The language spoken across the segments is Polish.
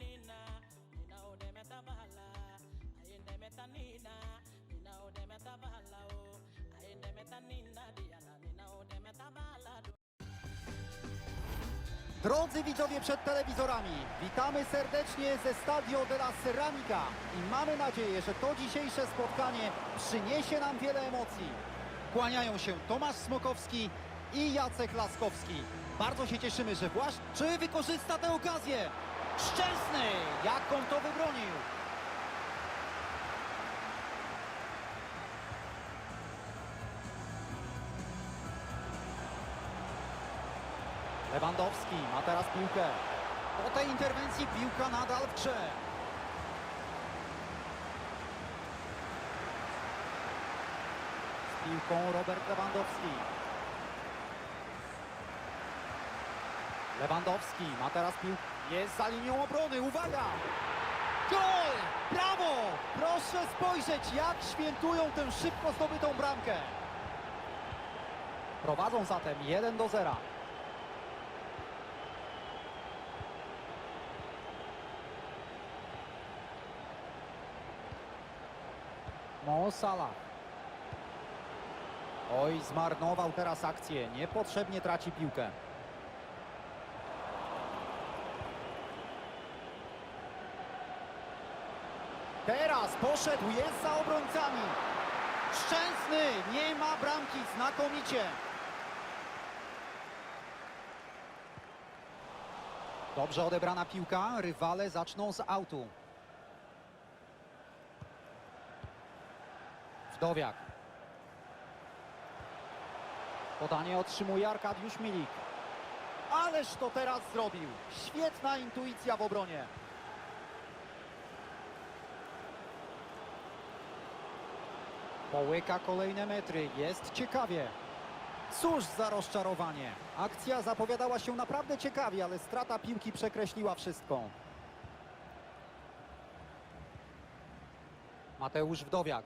nina nina nina nina o nina diana nina Drodzy widzowie przed telewizorami, witamy serdecznie ze Stadio de la Ceramica i mamy nadzieję, że to dzisiejsze spotkanie przyniesie nam wiele emocji. Kłaniają się Tomasz Smokowski i Jacek Laskowski. Bardzo się cieszymy, że właśnie... Czy wykorzysta tę okazję? Szczęsny! Jak on to wybronił? Lewandowski ma teraz piłkę. Po tej interwencji piłka nadal w grze. Z piłką Robert Lewandowski. Lewandowski ma teraz piłkę. Jest za linią obrony. Uwaga! Gol! Brawo! Proszę spojrzeć, jak świętują tę szybko zdobytą bramkę. Prowadzą zatem 1 do 0. Mo. Oj, zmarnował teraz akcję. Niepotrzebnie traci piłkę. Poszedł, jest za obrońcami. Szczęsny, nie ma bramki, znakomicie. Dobrze odebrana piłka, rywale zaczną z autu. Wdowiak. Podanie otrzymuje Arkadiusz Milik. Ależ to teraz zrobił. Świetna intuicja w obronie. Połyka kolejne metry. Jest ciekawie. Cóż za rozczarowanie. Akcja zapowiadała się naprawdę ciekawie, ale strata piłki przekreśliła wszystko. Mateusz Wdowiak.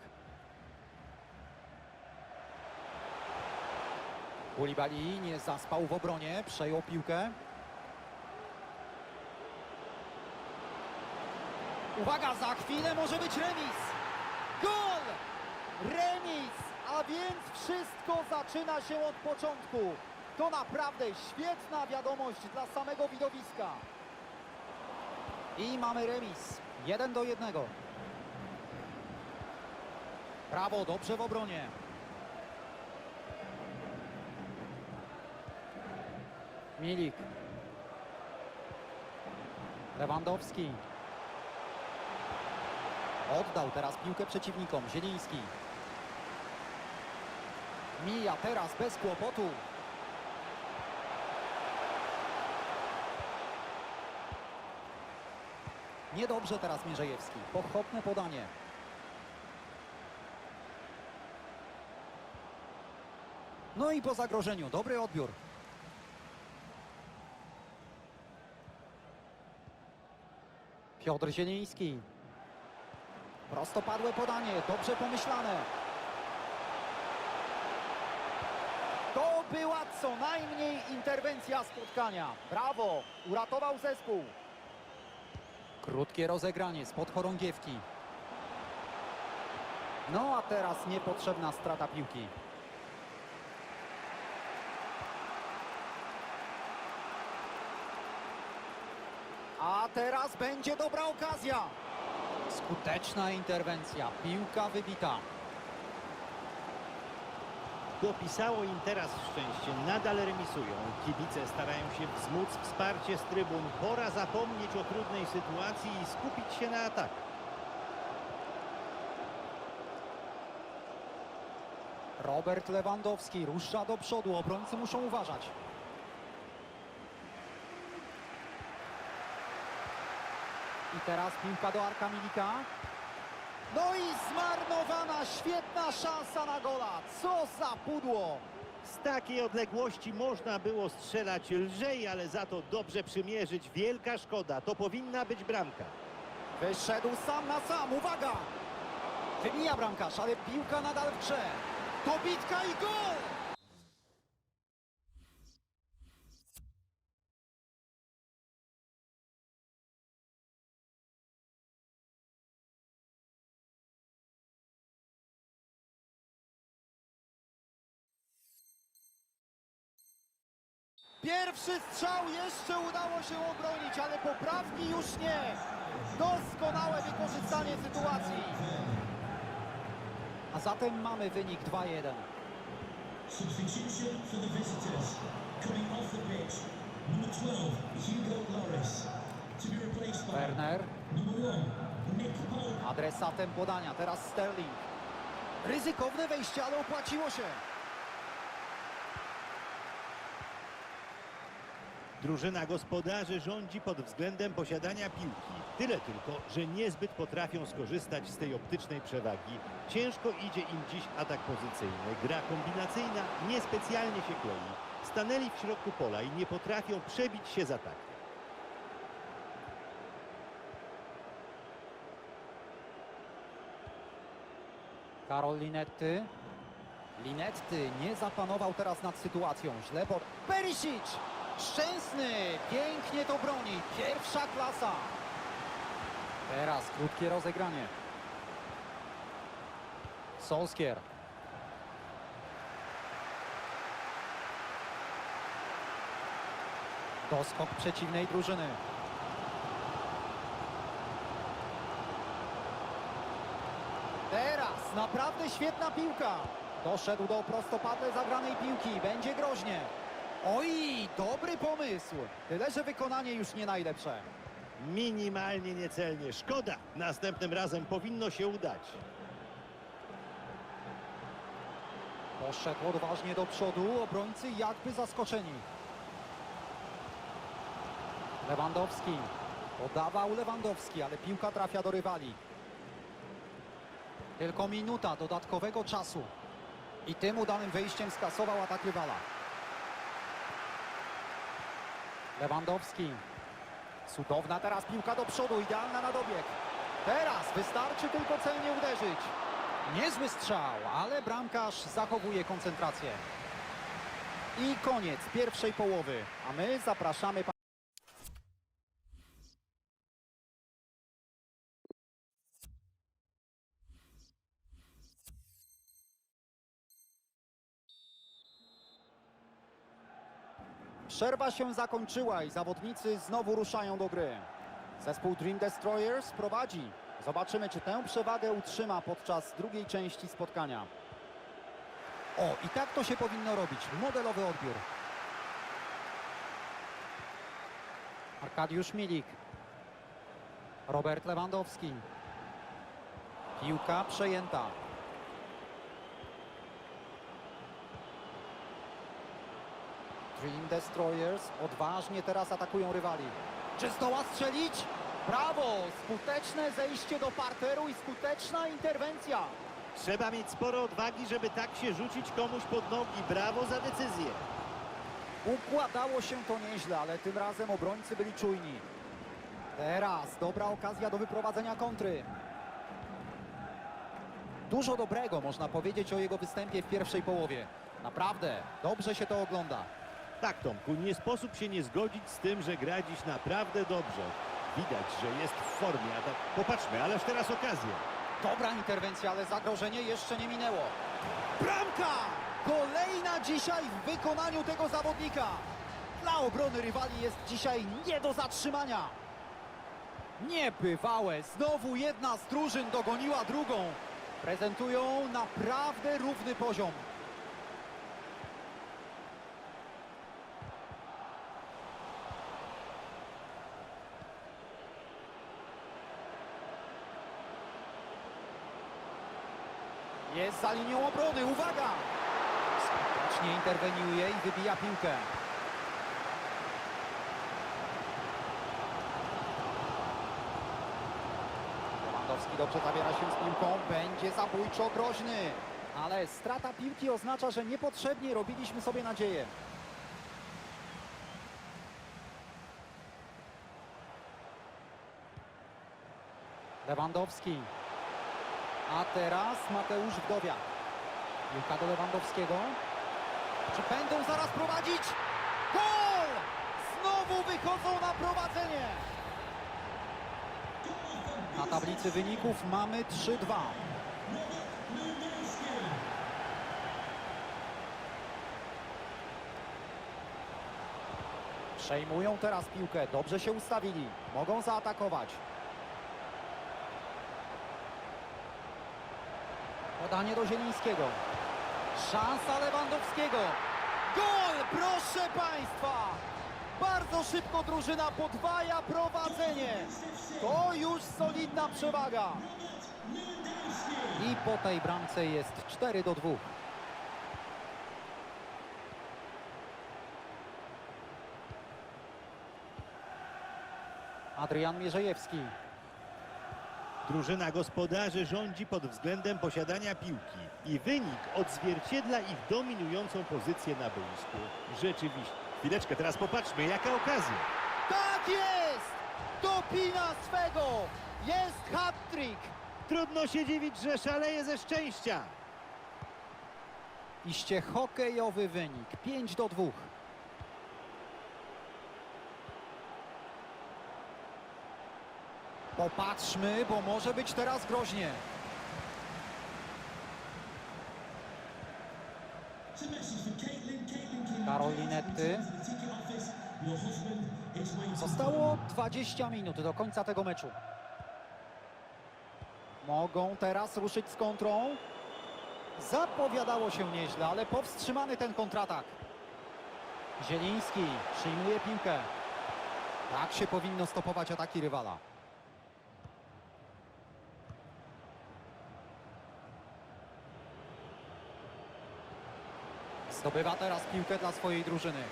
Koulibaly nie zaspał w obronie, przejął piłkę. Uwaga, za chwilę może być remis. Gol! Remis! A więc wszystko zaczyna się od początku. To naprawdę świetna wiadomość dla samego widowiska. I mamy remis. 1 do 1. Brawo, dobrze w obronie. Milik. Lewandowski. Oddał teraz piłkę przeciwnikom. Zieliński. Mija teraz bez kłopotu. Niedobrze teraz Mierzejewski. Pochopne podanie. No i po zagrożeniu. Dobry odbiór. Piotr Zieliński. Prostopadłe podanie, dobrze pomyślane. To była co najmniej interwencja spotkania. Brawo, uratował zespół. Krótkie rozegranie spod chorągiewki. No a teraz niepotrzebna strata piłki. A teraz będzie dobra okazja. Skuteczna interwencja. Piłka wybita. Dopisało im teraz szczęście. Nadal remisują. Kibice starają się wzmóc wsparcie z trybun. Pora zapomnieć o trudnej sytuacji i skupić się na ataku. Robert Lewandowski rusza do przodu. Obrońcy muszą uważać. I teraz piłka do Arka Milika. No i zmarnowana świetna szansa na gola. Co za pudło. Z takiej odległości można było strzelać lżej, ale za to dobrze przymierzyć. Wielka szkoda. To powinna być bramka. Wyszedł sam na sam. Uwaga! Wybija bramkarz, ale piłka nadal w grze. Dobitka i gol! Pierwszy strzał jeszcze udało się obronić, ale poprawki już nie. Doskonałe wykorzystanie sytuacji. A zatem mamy wynik 2-1. Substitution for the visitors. Coming off the pitch, number 12, Hugo Loris. To be replaced by Werner, number 1, Nick Pope. adresatem podania, teraz Sterling. Ryzykowne wejście, ale opłaciło się. Drużyna gospodarzy rządzi pod względem posiadania piłki. Tyle tylko, że niezbyt potrafią skorzystać z tej optycznej przewagi. Ciężko idzie im dziś atak pozycyjny. Gra kombinacyjna niespecjalnie się klei. Stanęli w środku pola i nie potrafią przebić się z ataku. Karol Linetty. Linetty nie zapanował teraz nad sytuacją. Źle pod... Perisic! Szczęsny! Pięknie to broni. Pierwsza klasa. Teraz krótkie rozegranie. Solskier. Doskok przeciwnej drużyny. Teraz naprawdę świetna piłka. Doszedł do prostopadle zagranej piłki. Będzie groźnie. Oj, dobry pomysł. Tyle, że wykonanie już nie najlepsze. Minimalnie niecelnie. Szkoda. Następnym razem powinno się udać. Poszedł odważnie do przodu. Obrońcy jakby zaskoczeni. Lewandowski. Podawał Lewandowski, ale piłka trafia do rywali. Tylko minuta dodatkowego czasu. I tym udanym wejściem skasował atak rywala. Lewandowski. Cudowna teraz piłka do przodu, idealna na dobieg. Teraz wystarczy tylko celnie uderzyć. Niezły strzał, ale bramkarz zachowuje koncentrację. I koniec pierwszej połowy, a my zapraszamy Przerwa się zakończyła i zawodnicy znowu ruszają do gry. Zespół Dream Destroyers prowadzi. Zobaczymy, czy tę przewagę utrzyma podczas drugiej części spotkania. O, i tak to się powinno robić. Modelowy odbiór. Arkadiusz Milik. Robert Lewandowski. Piłka przejęta. Dream Destroyers odważnie teraz atakują rywali. Czy zdoła strzelić? Brawo! Skuteczne zejście do parteru i skuteczna interwencja. Trzeba mieć sporo odwagi, żeby tak się rzucić komuś pod nogi. Brawo za decyzję. Układało się to nieźle, ale tym razem obrońcy byli czujni. Teraz dobra okazja do wyprowadzenia kontry. Dużo dobrego można powiedzieć o jego występie w pierwszej połowie. Naprawdę, dobrze się to ogląda. Tak, Tomku, nie sposób się nie zgodzić z tym, że gra dziś naprawdę dobrze. Widać, że jest w formie, a tak popatrzmy, ależ teraz okazja. Dobra interwencja, ale zagrożenie jeszcze nie minęło. Bramka! Kolejna dzisiaj w wykonaniu tego zawodnika. Dla obrony rywali jest dzisiaj nie do zatrzymania. Niebywałe. Znowu jedna z drużyn dogoniła drugą. Prezentują naprawdę równy poziom. Jest za linią obrony, uwaga! Skutecznie interweniuje i wybija piłkę. Lewandowski dobrze zabiera się z piłką, będzie zabójczo groźny. Ale strata piłki oznacza, że niepotrzebnie robiliśmy sobie nadzieję. Lewandowski. A teraz Mateusz Wdowiak. Piłka do Lewandowskiego. Czy będą zaraz prowadzić? Gol! Znowu wychodzą na prowadzenie. Na tablicy wyników mamy 3-2. Przejmują teraz piłkę, dobrze się ustawili. Mogą zaatakować. Podanie do Zielińskiego. Szansa Lewandowskiego. Gol, proszę Państwa! Bardzo szybko drużyna podwaja prowadzenie. To już solidna przewaga. I po tej bramce jest 4 do 2. Adrian Mierzejewski. Drużyna gospodarzy rządzi pod względem posiadania piłki i wynik odzwierciedla ich dominującą pozycję na boisku. Rzeczywiście. Chwileczkę, teraz popatrzmy, jaka okazja. Tak jest! Dopina swego! Jest hat-trick! Trudno się dziwić, że szaleje ze szczęścia. Iście hokejowy wynik 5 do 2. Popatrzmy, bo może być teraz groźnie. Waiting. Zostało 20 minut do końca tego meczu. Mogą teraz ruszyć z kontrą. Zapowiadało się nieźle, ale powstrzymany ten kontratak. Zieliński przyjmuje piłkę. Tak się powinno stopować ataki rywala. Zdobywa teraz piłkę dla swojej drużyny.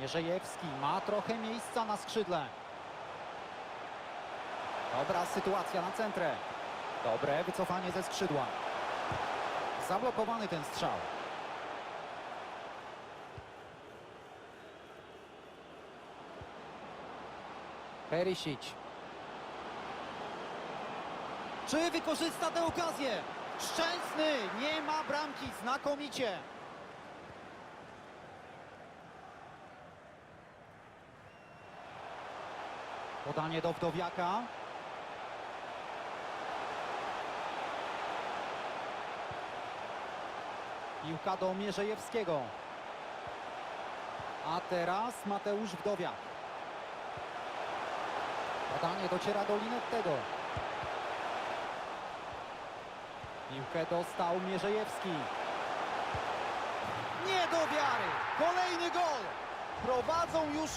Mierzejewski ma trochę miejsca na skrzydle. Dobra sytuacja na centrę. Dobre wycofanie ze skrzydła. Zablokowany ten strzał. Perisic. Czy wykorzysta tę okazję? Szczęsny, nie ma bramki, znakomicie. Podanie do Wdowiaka. Piłka do Mierzejewskiego. A teraz Mateusz Wdowiak. Podanie dociera do Linettego. Piłkę dostał Mierzejewski. Nie do wiary. Kolejny gol. Prowadzą już